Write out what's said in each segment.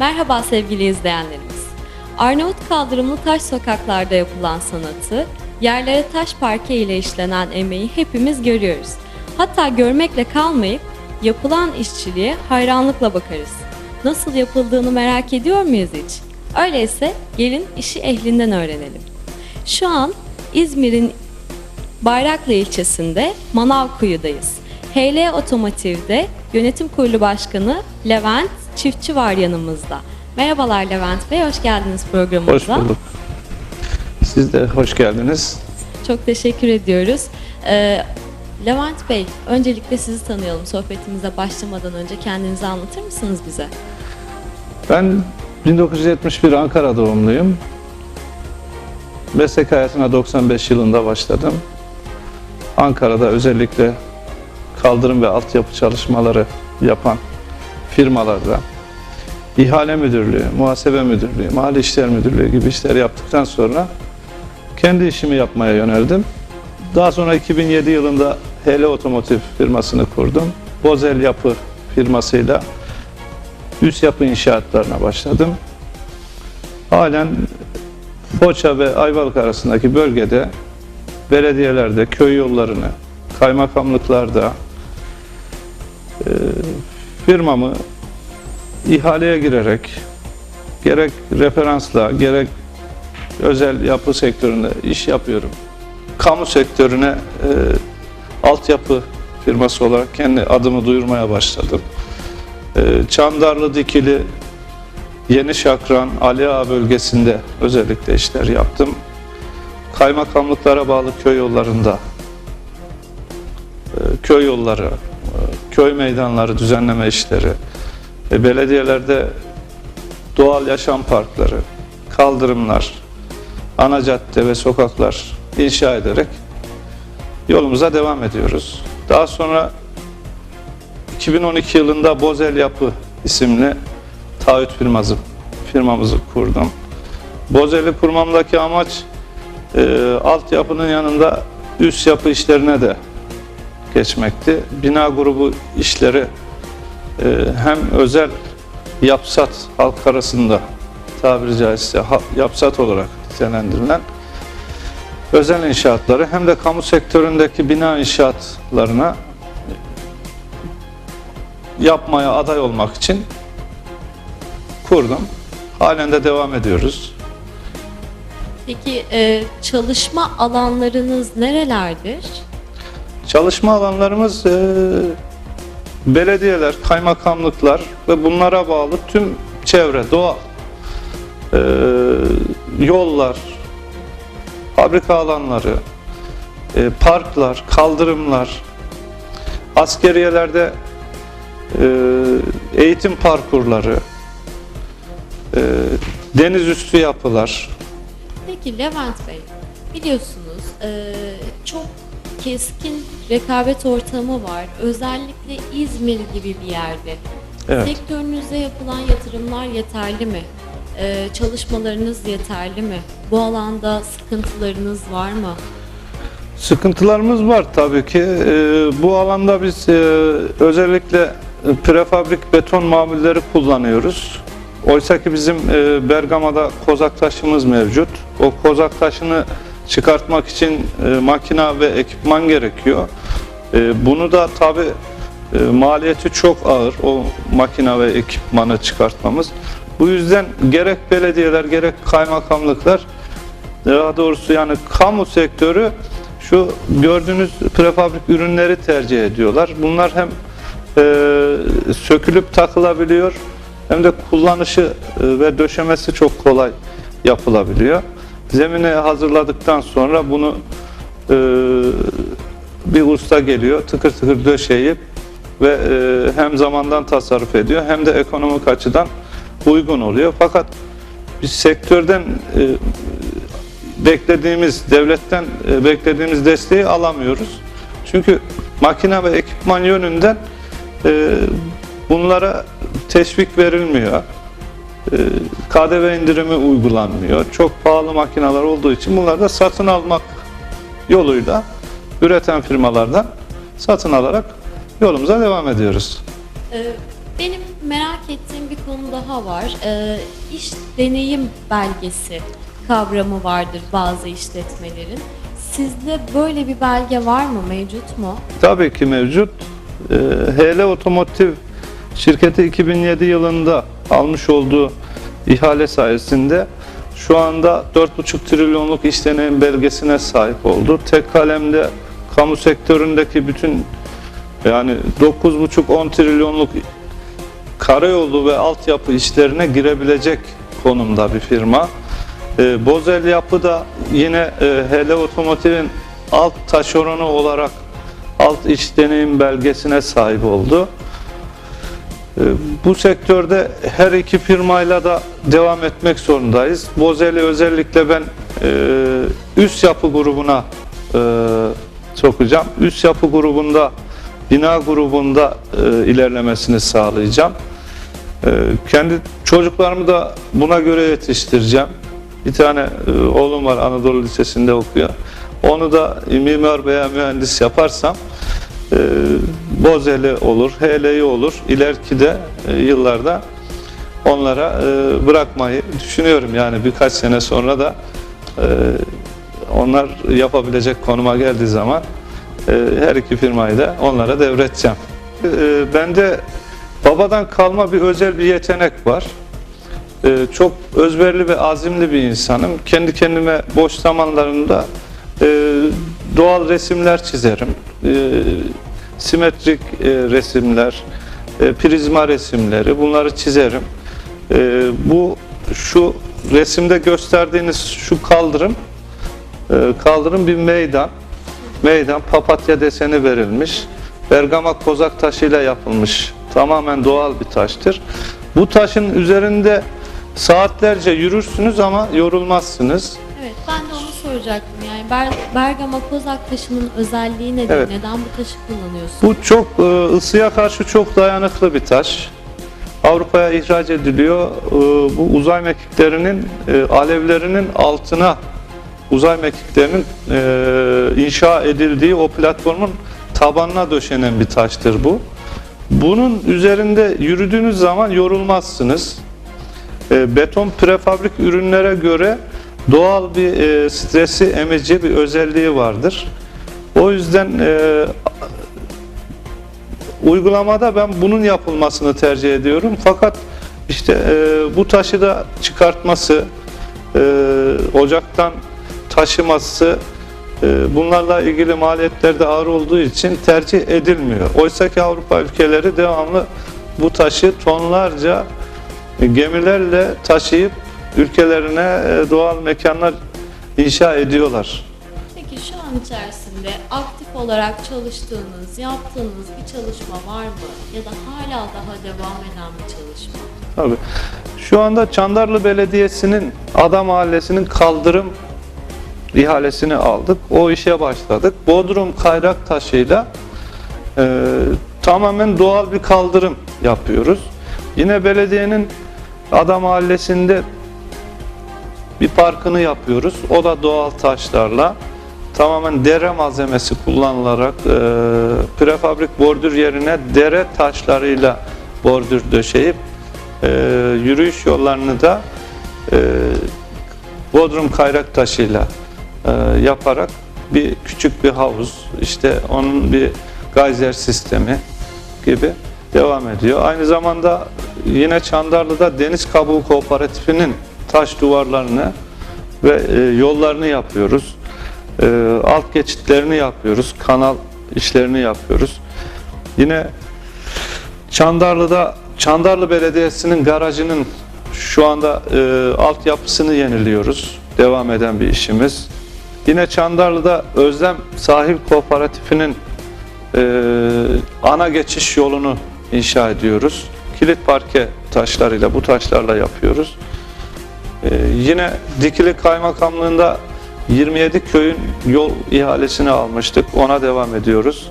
Merhaba sevgili izleyenlerimiz. Arnavut kaldırımlı taş sokaklarda yapılan sanatı, yerlere taş parke ile işlenen emeği hepimiz görüyoruz. Hatta görmekle kalmayıp yapılan işçiliğe hayranlıkla bakarız. Nasıl yapıldığını merak ediyor muyuz hiç? Öyleyse gelin işi ehlinden öğrenelim. Şu an İzmir'in Bayraklı ilçesinde Manavkuyu'dayız. HL Otomotiv'de yönetim kurulu başkanı Levent Çiftçi var yanımızda. Merhabalar Levent Bey, hoş geldiniz Hoş programımıza. bulduk. Siz de hoş geldiniz. Çok teşekkür ediyoruz. Ee, Levent Bey, öncelikle sizi tanıyalım. Sohbetimize başlamadan önce kendinizi anlatır mısınız bize? Ben 1971 Ankara doğumluyum. Meslek hayatına 95 yılında başladım. Ankara'da özellikle kaldırım ve altyapı çalışmaları yapan firmalarda ihale müdürlüğü, muhasebe müdürlüğü, mali işler müdürlüğü gibi işler yaptıktan sonra kendi işimi yapmaya yöneldim. Daha sonra 2007 yılında HL Otomotiv firmasını kurdum. Bozel Yapı firmasıyla üst yapı inşaatlarına başladım. Halen Foça ve Ayvalık arasındaki bölgede belediyelerde, köy yollarını, kaymakamlıklarda e, firmamı ihaleye girerek gerek referansla gerek özel yapı sektöründe iş yapıyorum. Kamu sektörüne e, altyapı firması olarak kendi adımı duyurmaya başladım. E, Çandarlı Dikili, Yeni Şakran, Ali Ağa bölgesinde özellikle işler yaptım. Kaymakamlıklara bağlı köy yollarında e, köy yolları, köy meydanları düzenleme işleri, e, belediyelerde doğal yaşam parkları, kaldırımlar, ana cadde ve sokaklar inşa ederek yolumuza devam ediyoruz. Daha sonra 2012 yılında Bozel Yapı isimli taahhüt firması, firmamızı kurdum. Bozel'i kurmamdaki amaç e, altyapının yanında üst yapı işlerine de geçmekti. Bina grubu işleri e, hem özel yapsat halk arasında tabiri caizse yapsat olarak nitelendirilen özel inşaatları hem de kamu sektöründeki bina inşaatlarına yapmaya aday olmak için kurdum. Halen de devam ediyoruz. Peki e, çalışma alanlarınız nerelerdir? Çalışma alanlarımız e, belediyeler, kaymakamlıklar ve bunlara bağlı tüm çevre, doğa, e, yollar, fabrika alanları, e, parklar, kaldırımlar, askeriyelerde e, eğitim parkurları, e, deniz üstü yapılar, Peki Levent Bey, biliyorsunuz e, çok keskin rekabet ortamı var. Özellikle İzmir gibi bir yerde. Evet. Sektörünüze yapılan yatırımlar yeterli mi? E, çalışmalarınız yeterli mi? Bu alanda sıkıntılarınız var mı? Sıkıntılarımız var tabii ki. Ee, bu alanda biz e, özellikle prefabrik beton mamulleri kullanıyoruz. Oysa ki bizim e, Bergama'da kozak taşımız mevcut. O kozak taşını çıkartmak için e, makina ve ekipman gerekiyor. E, bunu da tabii e, maliyeti çok ağır o makina ve ekipmanı çıkartmamız. Bu yüzden gerek belediyeler gerek kaymakamlıklar daha doğrusu yani kamu sektörü şu gördüğünüz prefabrik ürünleri tercih ediyorlar. Bunlar hem e, sökülüp takılabiliyor hem de kullanışı e, ve döşemesi çok kolay yapılabiliyor. Zemini hazırladıktan sonra bunu e, bir usta geliyor tıkır tıkır döşeyip ve e, hem zamandan tasarruf ediyor hem de ekonomik açıdan uygun oluyor. Fakat biz sektörden e, beklediğimiz, devletten e, beklediğimiz desteği alamıyoruz. Çünkü makine ve ekipman yönünden e, bunlara teşvik verilmiyor. E, KDV indirimi uygulanmıyor. Çok pahalı makineler olduğu için bunları da satın almak yoluyla üreten firmalardan satın alarak yolumuza devam ediyoruz. E, benim merak ettiğim bir konu daha var. Ee, iş deneyim belgesi kavramı vardır bazı işletmelerin. Sizde böyle bir belge var mı, mevcut mu? Tabii ki mevcut. Ee, HL Otomotiv şirketi 2007 yılında almış olduğu ihale sayesinde şu anda 4,5 trilyonluk iş deneyim belgesine sahip oldu. Tek kalemde kamu sektöründeki bütün yani 9,5-10 trilyonluk karayolu ve altyapı işlerine girebilecek konumda bir firma. E, Bozel Yapı da yine e, Hele Otomotiv'in alt taşeronu olarak alt iş deneyim belgesine sahip oldu. E, bu sektörde her iki firmayla da devam etmek zorundayız. Bozel'i özellikle ben e, üst yapı grubuna e, sokacağım. Üst yapı grubunda, bina grubunda e, ilerlemesini sağlayacağım. Ee, Kendi çocuklarımı da buna göre yetiştireceğim. Bir tane oğlum var Anadolu Lisesi'nde okuyor. Onu da mimar veya mühendis yaparsam Bozeli olur, HL'yi olur. İleriki de e, yıllarda onlara e, bırakmayı düşünüyorum. Yani birkaç sene sonra da e, onlar yapabilecek konuma geldiği zaman e, her iki firmayı da onlara devredeceğim. E, Bende babadan kalma bir özel bir yetenek var. E, Çok özverili ve azimli bir insanım. Kendi kendime boş zamanlarımda e, doğal resimler çizerim. E, Simetrik e, resimler, e, prizma resimleri bunları çizerim. E, Bu şu resimde gösterdiğiniz şu kaldırım e, kaldırım bir meydan. Meydan papatya deseni verilmiş. Bergama kozak taşıyla yapılmış. Tamamen doğal bir taştır. Bu taşın üzerinde saatlerce yürürsünüz ama yorulmazsınız. Soracaktım. Yani Ber- Bergama Kozak taşının özelliği nedir? Evet. Neden bu taşı kullanıyorsun? Bu çok e, ısıya karşı çok dayanıklı bir taş. Avrupa'ya ihraç ediliyor. E, Bu uzay mekiklerinin e, alevlerinin altına uzay mekiklerinin inşa edildiği o platformun tabanına döşenen bir taştır bu. Bunun üzerinde yürüdüğünüz zaman yorulmazsınız. Beton prefabrik ürünlere göre doğal bir e, stresi emici bir özelliği vardır. O yüzden e, uygulamada ben bunun yapılmasını tercih ediyorum. Fakat işte e, bu taşı da çıkartması, e, ocaktan taşıması, e, bunlarla ilgili maliyetler de ağır olduğu için tercih edilmiyor. Oysa ki Avrupa ülkeleri devamlı bu taşı tonlarca gemilerle taşıyıp ülkelerine e, doğal mekanlar inşa ediyorlar. Peki şu an içerisinde aktif olarak çalıştığınız, yaptığınız bir çalışma var mı? Ya da hala daha devam eden bir çalışma? Tabii. Şu anda Çandarlı Belediyesi'nin Ada Mahallesi'nin kaldırım ihalesini aldık. O işe başladık. Bodrum kayrak taşıyla e, tamamen doğal bir kaldırım yapıyoruz. Yine belediyenin Ada Mahallesi'nde bir parkını yapıyoruz. O da doğal taşlarla tamamen dere malzemesi kullanılarak e, prefabrik bordür yerine dere taşlarıyla bordür döşeyip e, yürüyüş yollarını da e, Bodrum kayrak taşıyla e, yaparak bir küçük bir havuz, işte onun bir gayzer sistemi gibi devam ediyor. Aynı zamanda yine Çandarlı'da Deniz Kabuğu Kooperatifi'nin taş duvarlarını ve e, yollarını yapıyoruz. E, alt geçitlerini yapıyoruz, kanal işlerini yapıyoruz. Yine Çandarlı'da Çandarlı Belediyesi'nin garajının şu anda e, altyapısını yeniliyoruz. Devam eden bir işimiz. Yine Çandarlı'da Özlem Sahil Kooperatifi'nin e, ana geçiş yolunu inşa ediyoruz. Kilit parke taşlarıyla, bu taşlarla yapıyoruz. E, yine Dikili Kaymakamlığı'nda 27 köyün yol ihalesini almıştık. Ona devam ediyoruz.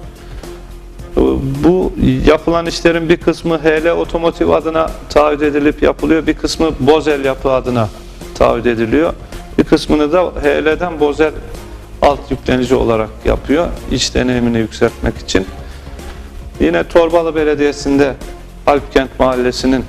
Bu yapılan işlerin bir kısmı HL Otomotiv adına taahhüt edilip yapılıyor. Bir kısmı Bozel Yapı adına taahhüt ediliyor. Bir kısmını da HL'den Bozel alt yüklenici olarak yapıyor. İş deneyimini yükseltmek için. Yine Torbalı Belediyesi'nde Alpkent Mahallesi'nin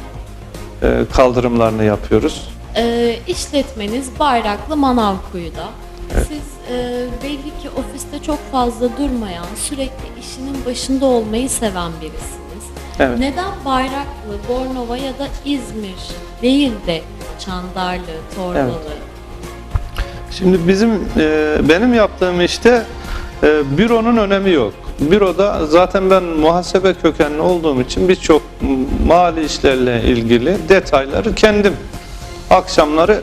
e, kaldırımlarını yapıyoruz. Ee, işletmeniz Bayraklı Manavkuyu'da. Siz e, belli ki ofiste çok fazla durmayan, sürekli işinin başında olmayı seven birisiniz. Evet. Neden Bayraklı, Bornova ya da İzmir değil de Çandarlı, Torbalı? Şimdi bizim e, benim yaptığım işte e, büronun önemi yok. Büroda zaten ben muhasebe kökenli olduğum için birçok mali işlerle ilgili detayları kendim akşamları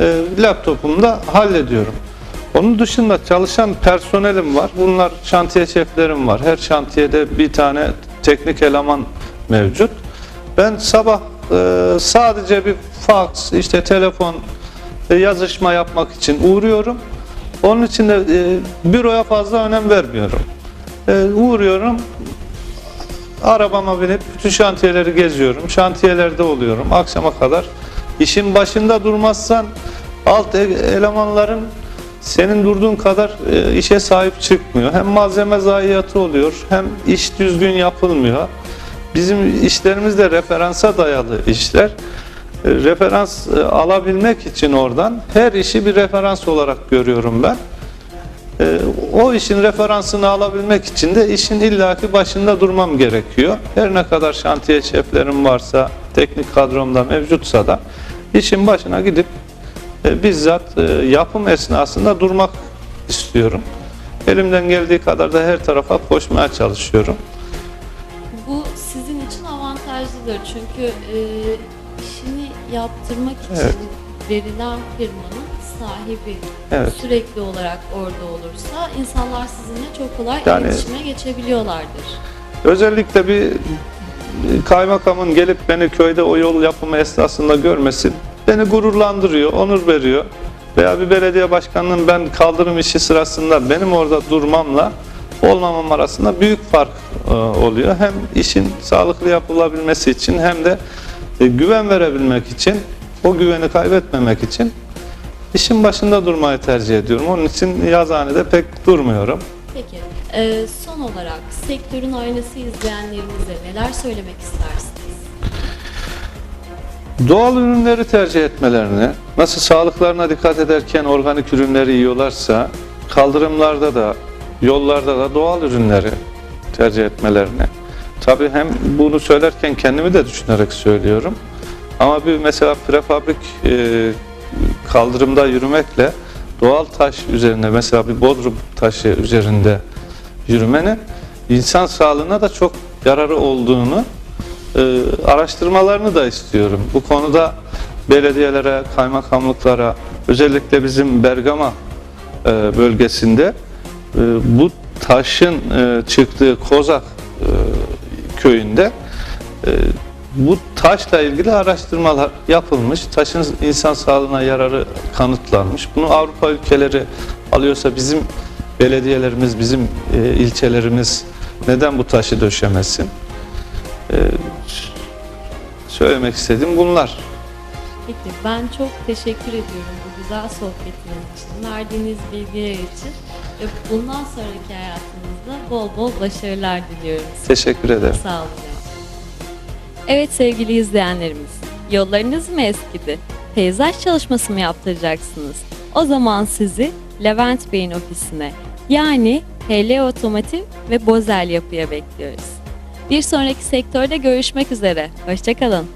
e, laptopumda hallediyorum. Onun dışında çalışan personelim var. Bunlar şantiye şeflerim var. Her şantiyede bir tane teknik eleman mevcut. Ben sabah e, sadece bir fax, işte telefon, e, yazışma yapmak için uğruyorum. Onun için de e, büroya fazla önem vermiyorum. E, uğruyorum, arabama binip bütün şantiyeleri geziyorum. Şantiyelerde oluyorum akşama kadar. İşin başında durmazsan alt e- elemanların senin durduğun kadar e, işe sahip çıkmıyor. Hem malzeme zayiatı oluyor hem iş düzgün yapılmıyor. Bizim işlerimiz de referansa dayalı işler. E, Referans alabilmek için oradan her işi bir referans olarak görüyorum ben. O işin referansını alabilmek için de işin illaki başında durmam gerekiyor. Her ne kadar şantiye şeflerim varsa, teknik kadromda mevcutsa da işin başına gidip e, bizzat e, yapım esnasında durmak istiyorum. Elimden geldiği kadar da her tarafa koşmaya çalışıyorum. Bu sizin için avantajlıdır çünkü e, işini yaptırmak için Evet. verilen firmanın sahibi Evet. sürekli olarak orada olursa insanlar sizinle çok kolay Yani- iletişime geçebiliyorlardır. Özellikle bir kaymakamın gelip beni köyde o yol yapımı esnasında görmesi beni gururlandırıyor, onur veriyor. Veya bir belediye başkanının ben kaldırım işi sırasında benim orada durmamla olmamam arasında büyük fark e, oluyor. Hem işin sağlıklı yapılabilmesi için hem de e, güven verebilmek için, o güveni kaybetmemek için işin başında durmayı tercih ediyorum. Onun için yazıhanede pek durmuyorum. Peki e, son olarak sektörün aynası izleyenlerimize neler söylemek istersiniz? Doğal ürünleri tercih etmelerini, nasıl sağlıklarına dikkat ederken organik ürünleri yiyorlarsa, kaldırımlarda da, yollarda da doğal ürünleri tercih etmelerini. Tabii hem bunu söylerken kendimi de düşünerek söylüyorum. Ama bir mesela prefabrik e, kaldırımda yürümekle doğal taş üzerinde mesela bir bodrum taşı üzerinde yürümenin insan sağlığına da çok yararı olduğunu e, araştırmalarını da istiyorum. Bu konuda belediyelere, kaymakamlıklara, özellikle bizim Bergama e, bölgesinde e, bu taşın e, çıktığı Kozak e, köyünde e, bu taşla ilgili araştırmalar yapılmış. Taşın insan sağlığına yararı kanıtlanmış. Bunu Avrupa ülkeleri alıyorsa bizim belediyelerimiz, bizim e, ilçelerimiz neden bu taşı döşemesin? E, söylemek istediğim bunlar. Peki ben çok teşekkür ediyorum bu güzel sohbetiniz için, verdiğiniz bilgiler için ve bundan sonraki hayatınızda bol bol başarılar diliyorum. Teşekkür ederim. Sağ olun. Evet sevgili izleyenlerimiz, yollarınız mı eskidi? Peyzaj çalışması mı yaptıracaksınız? O zaman sizi Levent Bey'in ofisine yani HL Otomotiv ve Bozel Yapı'ya bekliyoruz. Bir sonraki sektörde görüşmek üzere. Hoşçakalın.